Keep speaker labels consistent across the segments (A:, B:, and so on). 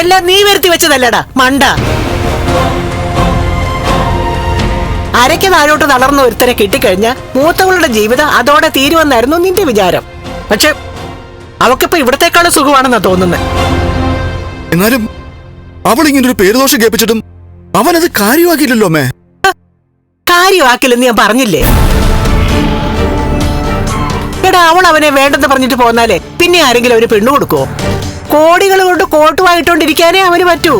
A: എല്ലാം നീ വരുത്തി വെച്ചതല്ലടാ മണ്ട. അരയ്ക്ക് താഴോട്ട് തളർന്ന ഒരുത്തരെ കിട്ടിക്കഴിഞ്ഞ മൂത്തവളുടെ ജീവിതം അതോടെ തീരുമെന്നായിരുന്നു നിന്റെ വിചാരം. പക്ഷെ അവക്കിപ്പോ ഇവിടത്തെക്കാളും സുഖമാണെന്നാ തോന്നുന്നത്
B: എന്നാലും അവൾ ഇങ്ങനെ ഒരു പേരുദോഷം കേൾപ്പിച്ചിട്ടും അവനത് കാര്യമാക്കിയില്ലല്ലോ അമ്മേ.
A: കാര്യമാക്കില്ലെന്ന് ഞാൻ പറഞ്ഞില്ലേ? എടാ അവൾ അവനെ വേണ്ടെന്ന് പറഞ്ഞിട്ട് പോന്നാലേ പിന്നെ ആരെങ്കിലും ഒരു പെണ്ണു കൊടുക്കുവോ? കോടികൾ കൊണ്ട് കോട്ടുമായിട്ടോണ്ടിരിക്കാനേ അവന് പറ്റൂ.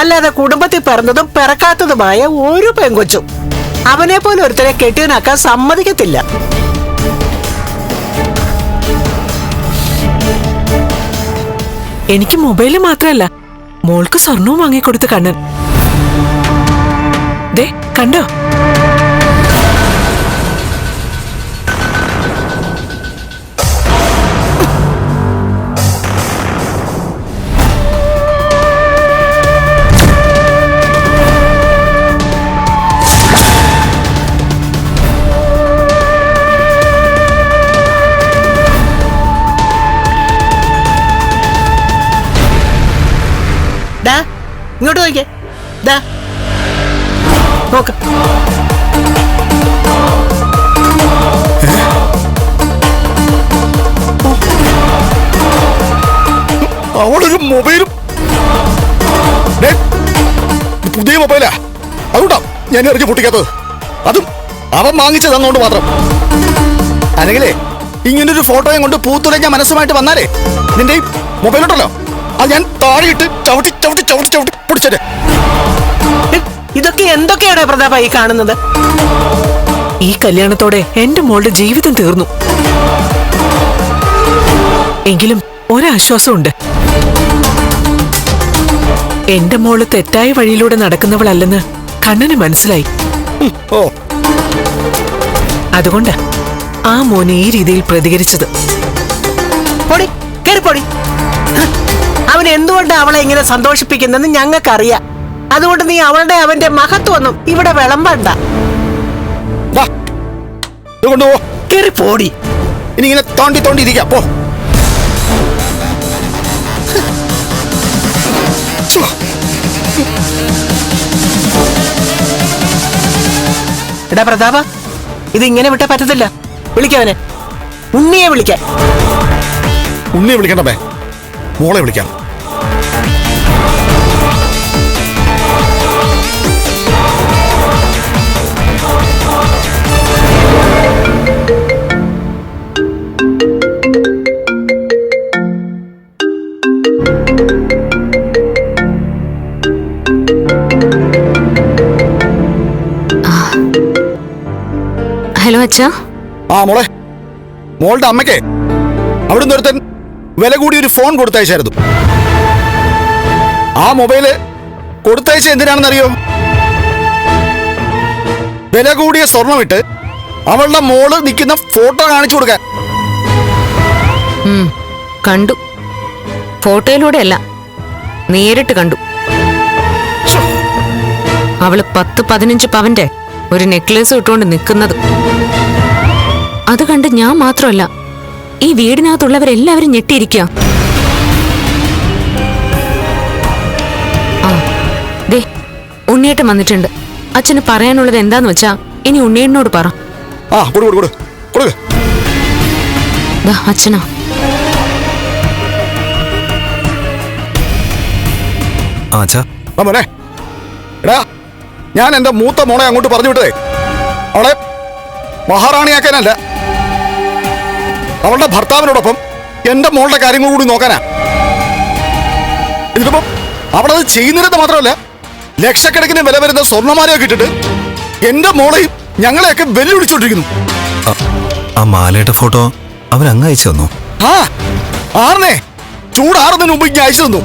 A: അല്ലാതെ കുടുംബത്തിൽ പിറന്നതും പിറക്കാത്തതുമായ ഒരു പെങ്കൊച്ചും അവനെ പോലെ ഒരുത്തരെ കെട്ടിയനാക്കാൻ സമ്മതിക്കത്തില്ല.
C: എനിക്ക് മൊബൈൽ മാത്രമല്ല മോൾക്ക് സ്വർണവും വാങ്ങിക്കൊടുത്ത് കണ്ണൻ. ദേ കണ്ടോ?
A: നോക്കിയേ ദാ. നോക്ക.
B: അവളൊരു മൊബൈലും പുതിയ മൊബൈലാ. അതുകൊണ്ടാ ഞാൻ ഇറങ്ങി പൊട്ടിക്കാത്തത്. അതും അവൻ വാങ്ങിച്ചു തന്നുകൊണ്ട് മാത്രം. അല്ലെങ്കിലേ ഇങ്ങനൊരു ഫോട്ടോയും കൊണ്ട് പൂത്തുലഞ്ഞ മനസ്സുമായിട്ട് വന്നാലേ നിന്റെ മൊബൈലുണ്ടല്ലോ അത് ഞാൻ താഴെയിട്ട് ചവിട്ടി ചവിട്ടി ചവിട്ടി ചവിട്ടി പൊടിച്ചേ
A: ഇതൊക്കെ എന്തൊക്കെയാണ് പ്രതാപ ഈ കാണുന്നത്?
C: ഈ കല്യാണത്തോടെ എന്റെ മോളുടെ ജീവിതം തീർന്നു. എങ്കിലും ഒരാശ്വാസമുണ്ട്. എന്റെ മോൾ തെറ്റായ വഴിയിലൂടെ നടക്കുന്നവളല്ലെന്ന് കണ്ണന് മനസ്സിലായി.
B: ഓ.
C: അതുകൊണ്ട് ആ മോനെ ഈ രീതിയിൽ പ്രതികരിച്ചത്.
A: പൊടി കേറി പൊടി. ഹ്, അവൻ എന്തുകൊണ്ട് അവളെ ഇങ്ങനെ സന്തോഷിപ്പിക്കുന്നെന്ന് ഞങ്ങൾക്കറിയാം. അതുകൊണ്ട് നീ അവളുടെ അവന്റെ മഹത്വമൊന്നും ഇവിടെ വിളമ്പണ്ട. കേറി പോടി.
B: ഇനി ഇങ്ങനെ തോണ്ടി തോണ്ടി ഇരിക്കാം. പോ.
A: എടാ പ്രതാപ ഇത് ഇങ്ങനെ വിട്ടാ പറ്റത്തില്ല. വിളിക്കവനെ ഉണ്ണിയെ വിളിക്കാൻ
B: ഉണ്ണിയെ വിളിക്കണ്ടേ മോളെ വിളിക്കാം.
D: അച്ഛാ?
B: ആ മോളെ. മോളുടെ അമ്മയ്ക്ക് അവിടുന്ന് ഒരുത്തൻ വില കൂടി ഒരു ഫോൺ കൊടുത്തയച്ചായിരുന്നു. ആ മൊബൈൽ കൊടുത്തയച്ച എന്തിനാണെന്നറിയോ? വില കൂടിയ സ്വർണം ഇട്ട് അവളുടെ മോൾ നിൽക്കുന്ന ഫോട്ടോ കാണിച്ചു കൊടുക്കാൻ.
D: കണ്ടു. ഫോട്ടോയിലൂടെ അല്ല നേരിട്ട് കണ്ടു. അവൾ പത്ത് പതിനഞ്ച് പവന്റെ ഒരു നെക്ലേസ് ഇട്ടുകൊണ്ട് നിൽക്കുന്നത്. അത് കണ്ട് ഞാൻ മാത്രമല്ല ഈ വീടിനകത്തുള്ളവരെല്ലാവരും ഞെട്ടിയിരിക്കുക ആ ദേ ഉണ്ണിയേട്ടൻ വന്നിട്ടുണ്ട്. അച്ഛന് പറയാനുള്ളത് എന്താന്ന് വെച്ചാ ഇനി ഉണ്ണിയേട്ടനോട് പറ.
B: ആ കൊടു കൊടു കൊടു കൊടുക്ക്.
D: ദാ അച്ഛനാ.
E: ആ അച്ഛാ.
B: ഞാൻ എന്റെ മൂത്ത മോളെ അങ്ങോട്ട് പറഞ്ഞു വിട്ടതേ. അവളെ മഹാറാണിയാക്കാനല്ല അവളുടെ ഭർത്താവിനോടൊപ്പം എന്റെ മോളുടെ കാര്യങ്ങൾ കൂടി നോക്കാനാ. ഇതിപ്പം അവളത് ചെയ്യുന്നില്ലെന്ന് മാത്രമല്ല ലക്ഷക്കണക്കിന് വില വരുന്ന സ്വർണമാലയൊക്കെ ഇട്ടിട്ട് എന്റെ മോളെയും ഞങ്ങളെയൊക്കെ വെല്ലുവിളിച്ചോണ്ടിരിക്കുന്നു.
E: ആ- ആ മാലയുടെ ഫോട്ടോ അവൻ അങ്ങ് അയച്ചു തന്നു.
B: ആ ആർന്നേ? ചൂടാറുന്നതിന് മുമ്പ് ഇങ്ങനെ അയച്ചു തന്നു.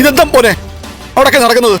B: ഇതെന്താ പോനെ അവിടൊക്കെ നടക്കുന്നത്?